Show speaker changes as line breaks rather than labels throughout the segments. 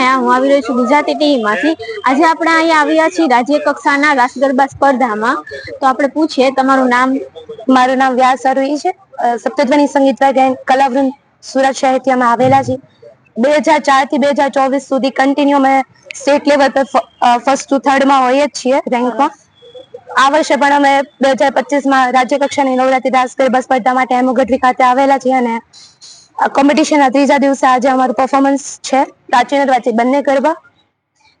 હું આવી રહી છું ગુજરાતી ટીવીમાંથી. આજે આપણે અહીંયા આવ્યા છીએ રાજ્ય કક્ષાના રાસ ગરબા સ્પર્ધામાં. તો આપણે પૂછીએ, તમારું નામ?
મારું નામ વ્યાસ અરુઈ છે. સપ્તધ્વનિ સંગીત વાદ્ય કલાવૃંદ સુરત અમે આવેલા છીએ બે હજાર ચારથી બે હજાર ચોવીસ સુધી કન્ટિન્યુ અમે સ્ટેટ લેવલ પર ફર્સ્ટ ટુ થર્ડમાં હોઈએ જ છીએ રેન્કમાં આ વર્ષે પણ અમે બે હજાર પચીસમાં રાજ્ય કક્ષાની નવરાત્રી રાસ ગરબા સ્પર્ધા માટે એમોગઢવી ખાતે આવેલા છીએ અને કોમ્પિટિશનના ત્રીજા દિવસે આજે અમારું પરફોર્મન્સ છે. પ્રાચીન વાચી બંને ગરબા.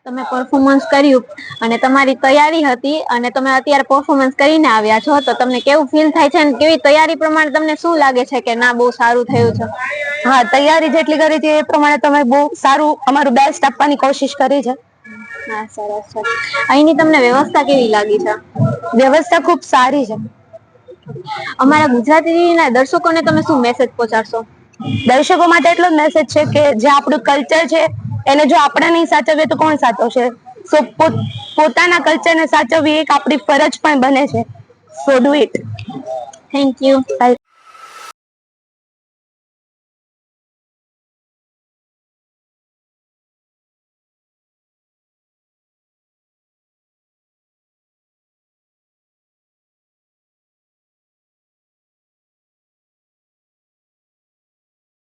તમે પરફોર્મન્સ કર્યું અને તમારી તૈયારી હતી અને તમે અત્યારે પરફોર્મન્સ કરીને આવ્યા છો તો તમને કેવું ફીલ થાય છે અને કેવી તૈયારી પ્રમાણે તમને શું લાગે છે કે ના બહુ સારું થયું છે?
હા તૈયારી જેટલી કરી હતી એ પ્રમાણે તમે બહુ સારું અમારું બેસ્ટ આપવાની કોશિશ કરી છે.
હા સરસ છે. અહીંની તમને વ્યવસ્થા કેવી લાગી છે?
વ્યવસ્થા ખૂબ સારી છે.
અમારા ગુજરાતીના દર્શકોને તમે શું મેસેજ પહોંચાડશો?
દર્શકો માટે એટલો જ મેસેજ છે કે જે આપણું કલ્ચર છે એને જો આપણે નહીં સાચવીએ તો કોણ સાચવશે? સો પોતાના કલ્ચરને સાચવવી એક આપણી ફરજ પણ બને છે. So do it
thank you